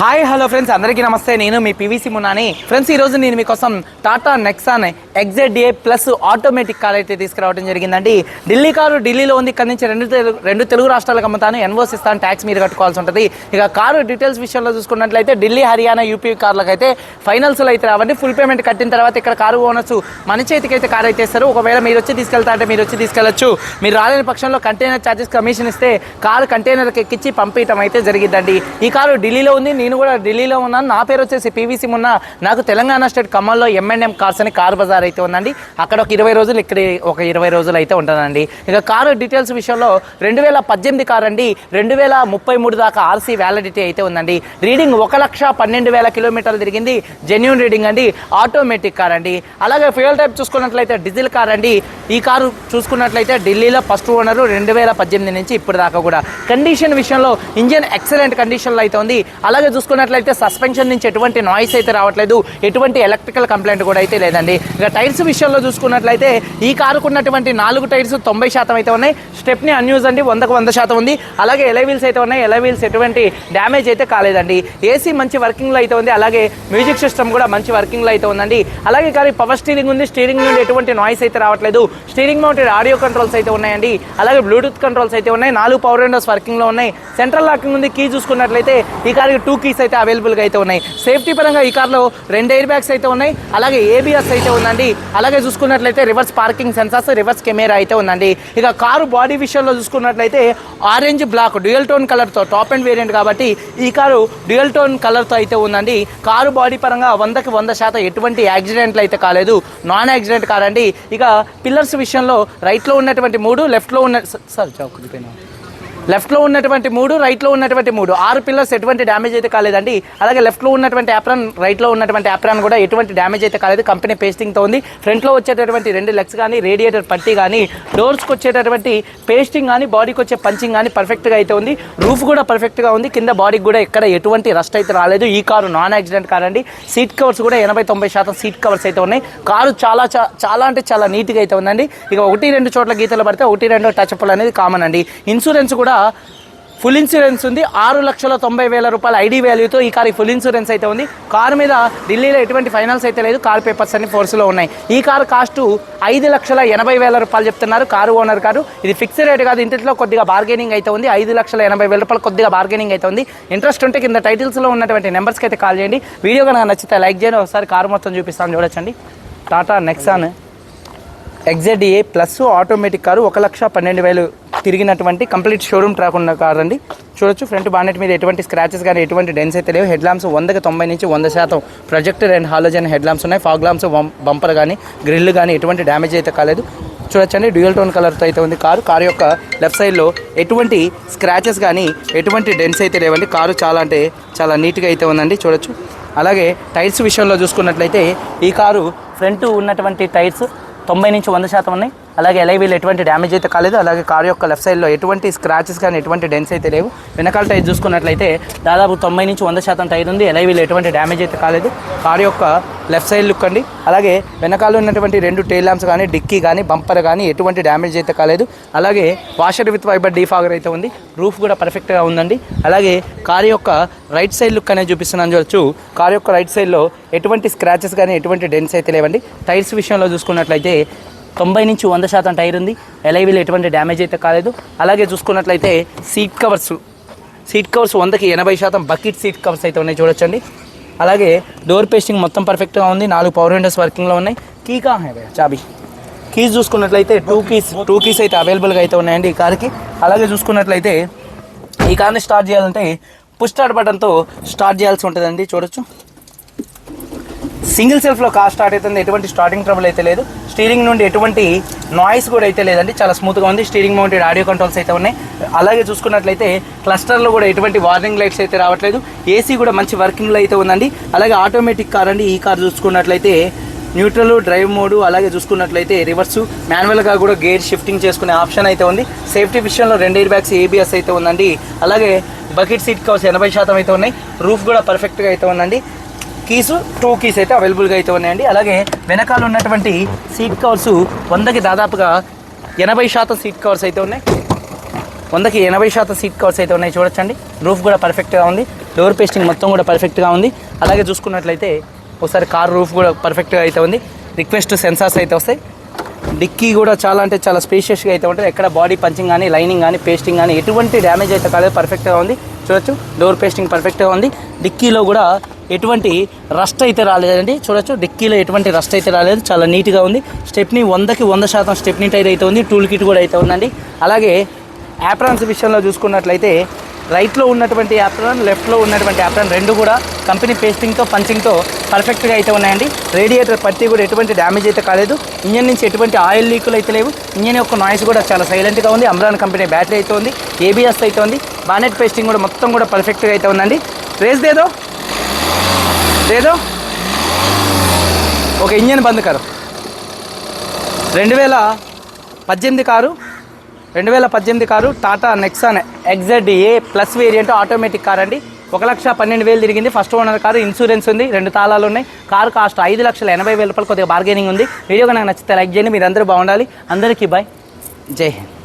Hi hello friends అందరికీ నమస్తే. నేను మీ పివిసి మున్నాని ఫ్రెండ్స్ ఈ రోజు నేను మీకోసం Tata Nexon XZA plus automatic car అయితే తీసుకురావడం జరిగిందండి. ఢిల్లీ కారు ఢిల్లీలో ఉంది. ఇక్కడ నుంచి రెండు తెలుగు రెండు తెలుగు రాష్ట్రాలకు అమ్ముతాను. ఎన్వోస్ ఇస్తాను ట్యాక్స్ మీరు కట్టుకోవాల్సి ఉంటుంది. ఇక కారు డీటెయిల్స్ విషయంలో చూసుకున్నట్లయితే ఢిల్లీ హర్యానా యూపీ కార్లకు అయితే ఫైనల్స్లో అయితే రావండి. ఫుల్ పేమెంట్ కట్టిన తర్వాత ఇక్కడ కారు ఓనర్స్ మన చేతికి అయితే కార్ అయితే ఇస్తారు. ఒకవేళ మీరు వచ్చి తీసుకెళ్తా అంటే మీరు వచ్చి తీసుకెళ్ళచ్చు. మీరు రాలేని పక్షంలో కంటైనర్ ఛార్జెస్ కమిషన్ ఇస్తే కారు కంటైనర్కి ఎక్కించి పంపించడం అయితే జరిగిందండి ఈ కారు ఢిల్లీలో ఉంది. నేను కూడా ఢిల్లీలో ఉన్నాను. నా పేరు వచ్చేసి పీవీసీ మున్న. నాకు తెలంగాణ స్టేట్ ఖమ్మంలో ఎంఎన్ఎం కార్స్ అని కార్ బజార్ అయితే ఉందండి. అక్కడ ఒక ఇరవై రోజులు ఇక్కడ ఒక ఇరవై రోజులు అయితే ఉంటుందండి. ఇక కారు డీటెయిల్స్ విషయంలో రెండు వేల పద్దెనిమిది కార్ అండి రెండు వేల ముప్పై మూడు దాకా ఆర్సీ వ్యాలిడిటీ అయితే ఉందండి. రీడింగ్ ఒక లక్ష పన్నెండు వేల కిలోమీటర్లు తిరిగింది. జెన్యున్ రీడింగ్ అండి. ఆటోమేటిక్ కార్ అండి. అలాగే ఫ్యూయల్ టైప్ చూసుకున్నట్లయితే డీజిల్ కార్ అండి. ఈ కారు చూసుకున్నట్లయితే ఢిల్లీలో ఫస్ట్ ఓనర్ రెండు వేల పద్దెనిమిది నుంచి ఇప్పుడు దాకా కూడా. కండిషన్ విషయంలో ఇంజిన్ ఎక్సలెంట్ కండిషన్లో అయితే ఉంది. అలాగే చూసుకున్నట్లయితే సస్పెన్షన్ నుంచి ఎటువంటి నాయిస్ అయితే రావట్లేదు. ఎటువంటి ఎలక్ట్రికల్ కంప్లైంట్ కూడా అయితే లేదండి. ఇక టైర్స్ విషయంలో చూసుకున్నట్లయితే ఈ కారుకు ఉన్నటువంటి నాలుగు టైర్స్ తొంభై శాతం అయితే ఉన్నాయి. స్టెప్ని అన్యూజ్ అండి వందకు వంద శాతం ఉంది. అలాగే ఎలై వీల్స్ అయితే ఉన్నాయి. ఎలై వీల్స్ ఎటువంటి డ్యామేజ్ అయితే కాలేదండి. ఏసీ మంచి వర్కింగ్లో అయితే ఉంది. అలాగే మ్యూజిక్ సిస్టమ్ కూడా మంచి వర్కింగ్లో అయితే ఉందండి. అలాగే కానీ పవర్ స్టీరింగ్ ఉంది. స్టీరింగ్ నుండి ఎటువంటి నాయిస్ అయితే రావట్లేదు. స్టీరింగ్ మౌంటెడ్ ఆడియో కంట్రోల్స్ అయితే ఉన్నాయండి. అలాగే బ్లూటూత్ కంట్రోల్స్ అయితే ఉన్నాయి. నాలుగు పవర్ విండోస్ వర్కింగ్లో ఉన్నాయి. సెంట్రల్ లాకింగ్ ఉంది. కీ చూసుకున్నట్లయితే ఈ కారు టూ కీస్ అయితే అవైలబుల్గా అయితే ఉన్నాయి. సేఫ్టీ పరంగా ఈ కార్లో రెండు ఎయిర్ బ్యాగ్స్ అయితే ఉన్నాయి. అలాగే ఏబిఎస్ అయితే ఉందండి. అలాగే చూసుకున్నట్లయితే reverse parking sensors reverse camera అయితే ఉందండి. ఇక కారు బాడీ విషయంలో చూసుకున్నట్లయితే ఆరెంజ్ బ్లాక్ డ్యూయల్ టోన్ కలర్తో టాప్ అండ్ వేరియంట్ కాబట్టి ఈ కారు డ్యూయల్ టోన్ కలర్తో అయితే ఉందండి. కారు బాడీ పరంగా వందకి వంద శాతం ఎటువంటి యాక్సిడెంట్లు అయితే కాలేదు. నాన్ యాక్సిడెంట్ కారండి. ఇక పిల్లర్స్ విషయంలో రైట్లో ఉన్నటువంటి మూడు లెఫ్ట్లో ఉన్న సార్ చౌకుడిపోయినా లెఫ్ట్లో ఉన్నటువంటి మూడు రైట్లో ఉన్నటువంటి మూడు. ఆరు పిల్లర్స్ ఎటువంటి డ్యామేజ్ అయితే కాలేదండి. అలాగే లెఫ్ట్లో ఉన్నటువంటి యాప్రాన్ రైట్లో ఉన్నటువంటి యాప్రాన్ కూడా ఎటువంటి డ్యామేజ్ అయితే కాలేదు. కంపెనీ పేస్టింగ్తో ఉంది. ఫ్రంట్లో వచ్చేటటువంటి రెండు లెగ్స్ కానీ రేడియేటర్ పట్టి కానీ డోర్స్కి వచ్చేటటువంటి పేస్టింగ్ కానీ బాడీకి వచ్చే పంచింగ్ కానీ పర్ఫెక్ట్గా అయితే ఉంది. రూఫ్ కూడా పర్ఫెక్ట్గా ఉంది. కింద బాడీకి కూడా ఎక్కడ ఎటువంటి రస్ట్ అయితే రాలేదు. ఈ కారు నాన్ యాక్సిడెంట్ కార్ అండి. సీట్ కవర్స్ కూడా ఎనభై తొంభై శాతం సీట్ కవర్స్ అయితే ఉన్నాయి. కారు చాలా చా- చాలా అంటే చాలా నీట్గా అయితే ఉందండి. ఇక ఒకటి రెండు చోట్ల గీతలు పడితే ఒకటి రెండు టచ్ అప్లు అనేది కామన్ అండి. ఇన్సూరెన్స్ కూడా ఫుల్ ఇన్సూరెన్స్ ఉంది. ఆరు లక్షల తొంభై వేల రూపాయల ఐడి వాల్యూతో ఈ కారు ఫుల్ ఇన్సూరెన్స్ అయితే ఉంది. కారు మీద ఢిల్లీలో ఎటువంటి ఫైనాన్స్ అయితే లేదు. కార్ పేపర్స్ అన్ని ఫోర్స్లో ఉన్నాయి. ఈ కారు కాస్ట్ ఐదు లక్షల ఎనభై వేల రూపాయలు చెప్తున్నారు కారు ఓనర్ కారు ఇది ఫిక్స్డ్ రేట్ కాదు. ఇంటిలో కొద్దిగా బార్గెనింగ్ అయితే ఉంది. ఐదు లక్షల ఎనభై వేల రూపాయలు కొద్దిగా బార్గెనింగ్ అయితే ఉంది. ఇంట్రెస్ట్ ఉంటే కింద టైటిల్స్లో ఉన్నటువంటి నెంబర్స్కి అయితే కాల్ చేయండి. వీడియో కనుక నచ్చితే లైక్ చేయండి. ఒకసారి కారు మొత్తం చూపిస్తాను చూడొచ్చండి. Tata Nexon XZA plus automatic car ఒక లక్ష పన్నెండు వేలు తిరిగినటువంటి కంప్లీట్ షోరూమ్ ట్రాక్ ఉన్న కార్ అండి. చూడొచ్చు ఫ్రంట్ బానెట్ మీద ఎటువంటి స్క్రాచెస్ కానీ ఎటువంటి డెన్స్ అయితే లేవు. హెడ్ ల్యాంప్స్ వందకి తొంభై నుంచి వంద శాతం projector and halogen head lamps ఉన్నాయి. ఫాగ్ ల్యాంప్స్ బంపర్ కానీ గ్రిల్ కానీ ఎటువంటి డ్యామేజ్ అయితే కాలేదు. చూడొచ్చండి డ్యూయల్ టోన్ కలర్తో అయితే ఉంది కారు. కారు యొక్క లెఫ్ట్ సైడ్లో ఎటువంటి స్క్రాచెస్ కానీ ఎటువంటి డెన్స్ అయితే లేవండి. కారు చాలా అంటే చాలా నీట్గా అయితే ఉందండి. చూడొచ్చు. అలాగే టైర్స్ విషయంలో చూసుకున్నట్లయితే ఈ కారు ఫ్రంట్ ఉన్నటువంటి టైర్స్ తొంభై నుంచి వంద శాతం ఉన్నాయి. అలాగే ఎలైవీలు ఎటువంటి డ్యామేజ్ అయితే కాలేదు. అలాగే కారు యొక్క లెఫ్ట్ సైడ్లో ఎటువంటి స్క్రాచెస్ కానీ ఎటువంటి డెన్స్ అయితే లేవు. వెనకాల టైర్ చూసుకున్నట్లయితే దాదాపు తొంభై నుంచి వంద శాతం టైర్ ఉంది. ఎలైవీలు ఎటువంటి డ్యామేజ్ అయితే కాలేదు. కారు యొక్క లెఫ్ట్ సైడ్ లుక్ అండి. అలాగే వెనకాల ఉన్నటువంటి రెండు టైల్ ల్యాంప్స్ కానీ డిక్కీ కానీ బంపర్ కానీ ఎటువంటి డ్యామేజ్ అయితే కాలేదు. అలాగే వాషర్ విత్ వైబర్ డీఫాగర్ అయితే ఉంది. రూఫ్ కూడా పర్ఫెక్ట్గా ఉందండి. అలాగే కారు యొక్క రైట్ సైడ్ లుక్ అనేది చూపిస్తున్నాను. చూడొచ్చు. కారు యొక్క రైట్ సైడ్లో ఎటువంటి స్క్రాచెస్ కానీ ఎటువంటి డెన్స్ అయితే లేవండి. టైర్స్ విషయంలో చూసుకున్నట్లయితే తొంభై నుంచి వంద శాతం టైర్ ఉంది. ఎలైవీలు ఎటువంటి డ్యామేజ్ అయితే కాలేదు. అలాగే చూసుకున్నట్లయితే సీట్ కవర్స్ సీట్ కవర్స్ వందకి ఎనభై శాతం బకెట్ సీట్ కవర్స్ అయితే ఉన్నాయి చూడొచ్చండి. అలాగే డోర్ పేస్టింగ్ మొత్తం పర్ఫెక్ట్గా ఉంది. నాలుగు పవర్ విండోస్ వర్కింగ్లో ఉన్నాయి. కీ కా చాబీ. కీస్ చూసుకున్నట్లయితే టూ కీస్ టూ కీస్ అయితే అవైలబుల్గా అయితే ఉన్నాయండి ఈ కార్కి. అలాగే చూసుకున్నట్లయితే ఈ కార్ని స్టార్ట్ చేయాలంటే పుష్ స్టార్ట్ బటన్తో స్టార్ట్ చేయాల్సి ఉంటుందండి చూడొచ్చు. సింగిల్ సెల్ఫ్లో కార్ స్టార్ట్ అవుతుంది. ఎటువంటి స్టార్టింగ్ ట్రబుల్ అయితే లేదు. స్టీరింగ్ నుండి ఎటువంటి నాయిస్ కూడా అయితే లేదండి. చాలా స్మూత్గా ఉంది. స్టీరింగ్ మౌంటెడ్ ఆడియో కంట్రోల్స్ అయితే ఉన్నాయి. అలాగే చూసుకున్నట్లయితే క్లస్టర్లో కూడా ఎటువంటి వార్నింగ్ లైట్స్ అయితే రావట్లేదు. ఏసీ కూడా మంచి వర్కింగ్లో అయితే ఉందండి. అలాగే ఆటోమేటిక్ కార్ అండి. ఈ కార్ చూసుకున్నట్లయితే న్యూట్రల్ డ్రైవ్ మోడ్ అలాగే చూసుకున్నట్లయితే రివర్స్ మాన్యువల్గా కూడా గేర్ షిఫ్టింగ్ చేసుకునే ఆప్షన్ అయితే ఉంది. సేఫ్టీ విషయంలో రెండు ఎయిర్ బ్యాగ్స్ ఏబిఎస్ అయితే ఉందండి. అలాగే బకెట్ సీట్ కవర్స్ ఎనభై శాతం అయితే ఉన్నాయి. రూఫ్ కూడా పర్ఫెక్ట్గా అయితే ఉందండి. కీస్ టూ కీస్ అయితే అవైలబుల్గా అయితే ఉన్నాయండి. అలాగే వెనకాల ఉన్నటువంటి సీట్ కవర్స్ వందకి దాదాపుగా ఎనభై శాతం సీట్ కవర్స్ అయితే ఉన్నాయి. వందకి ఎనభై శాతం సీట్ కవర్స్ అయితే ఉన్నాయి చూడొచ్చండి. రూఫ్ కూడా పర్ఫెక్ట్గా ఉంది. డోర్ పేస్టింగ్ మొత్తం కూడా పర్ఫెక్ట్గా ఉంది. అలాగే చూసుకున్నట్లయితే ఒకసారి కార్ రూఫ్ కూడా పర్ఫెక్ట్గా అయితే ఉంది. రిక్వెస్ట్ సెన్సార్స్ అయితే వస్తాయి. డిక్కీ కూడా చాలా అంటే చాలా స్పేషియస్గా అయితే ఉంటుంది. ఎక్కడ బాడీ పంచింగ్ కానీ లైనింగ్ కానీ పేస్టింగ్ కానీ ఎటువంటి డ్యామేజ్ అయితే కాలేదు. పర్ఫెక్ట్గా ఉంది. చూడొచ్చు. డోర్ పేస్టింగ్ పర్ఫెక్ట్గా ఉంది. డిక్కీలో కూడా ఎటువంటి రస్ట్ అయితే రాలేదండి. చూడొచ్చు డిక్కీలో ఎటువంటి రస్ట్ అయితే రాలేదు. చాలా నీట్గా ఉంది. స్టెప్ని వందకి వంద శాతం స్టెప్నీ టైర్ అయితే ఉంది. టూల్ కిట్ కూడా అయితే ఉందండి. అలాగే యాప్రాన్స్ విషయంలో చూసుకున్నట్లయితే రైట్లో ఉన్నటువంటి యాప్రాన్ లెఫ్ట్లో ఉన్నటువంటి యాప్రాన్ రెండు కూడా కంపెనీ పేస్టింగ్తో పంచింగ్తో పర్ఫెక్ట్గా అయితే ఉన్నాయండి. రేడియేటర్ పట్టి కూడా ఎటువంటి డ్యామేజ్ అయితే కాలేదు. ఇంజన్ నుంచి ఎటువంటి ఆయిల్ లీకులు అయితే లేవు. ఇంజన్ యొక్క నాయిస్ కూడా చాలా సైలెంట్గా ఉంది. అమ్రాన్ కంపెనీ బ్యాటరీ అయితే ఉంది. ఏబిఎస్ అయితే ఉంది. బానెట్ పేస్టింగ్ కూడా మొత్తం కూడా పర్ఫెక్ట్గా అయితే ఉందండి. రేస్ దేదో? దేదో ఒక ఇంజన్ బంద్ కారు. రెండు వేల పద్దెనిమిది కారు రెండు వేల పద్దెనిమిది car Tata Nexon XZ A plus variant automatic car అండి. ఒక లక్ష పన్నెండు వేలు తిరిగింది. ఫస్ట్ ఓనర్ కారు ఇన్సూరెన్స్ ఉంది రెండు తాళాలు ఉన్నాయి. కారు కాస్ట్ ఐదు లక్షల ఎనభై వేల రూపాయలు కొద్దిగా బార్గెనింగ్ ఉంది. వీడియో నాకు నచ్చితే లైక్ చేయండి మీరు అందరూ బాగుండాలి. అందరికీ బాయ్ జై హింద్.